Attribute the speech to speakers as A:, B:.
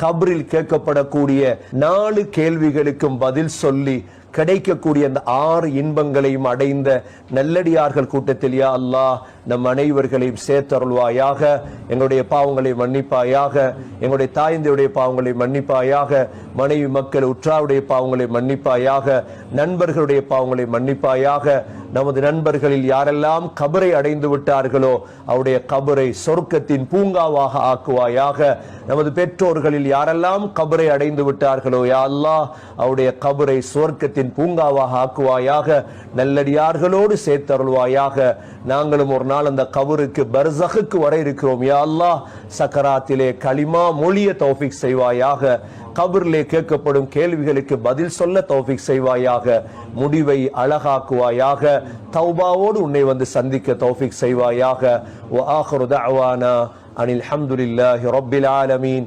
A: கபரில் கேட்கப்படக்கூடிய நாலு கேள்விகளுக்கும் பதில் சொல்லி கிடைக்கக்கூடிய அந்த ஆறு இன்பங்களையும் அடைந்த நல்லடியார்கள் கூட்டத்தில் யா அல்லாஹ் நம் அனைவர்களையும் சேர்த்தருள்வாயாக. எங்களுடைய பாவங்களை மன்னிப்பாயாக. எங்களுடைய தாய்ந்தையுடைய பாவங்களை மன்னிப்பாயாக. மனைவி மக்கள் உற்றாவுடைய பாவங்களை மன்னிப்பாயாக. நண்பர்களுடைய பாவங்களை மன்னிப்பாயாக. நமது நண்பர்களில் யாரெல்லாம் கபரை அடைந்து விட்டார்களோ அவருடைய கபரை சொர்க்கத்தின் பூங்காவாக ஆக்குவாயாக. நமது பெற்றோர்களில் யாரெல்லாம் கபரை அடைந்து விட்டார்களோ யா அவருடைய கபரை சொர்க்கத்தின் பூங்காவாக ஆக்குவாயாக. நல்லடியார்களோடு சேர்த்தருள்வாயாக. நாங்களும் ஒரு நாள் அந்த கபருக்கு பர்சகுக்கு வர இருக்கிறோம். யா அல்லாஹ் சக்கராத்திலே களிமா மொழிய தௌஃபிக் செய்வாயாக. கபிரிலே கேட்கப்படும் கேள்விகளுக்கு பதில் சொல்ல தௌஃபிக் செய்வாயாக முடிவை அழகாக்குவாயாக தௌபாவோடு உன்னை வந்து சந்திக்க தௌஃபிக் செய்வாயாக. அனில் ஹம்துலில்லாஹி ரொப்பில் ஆலமீன்.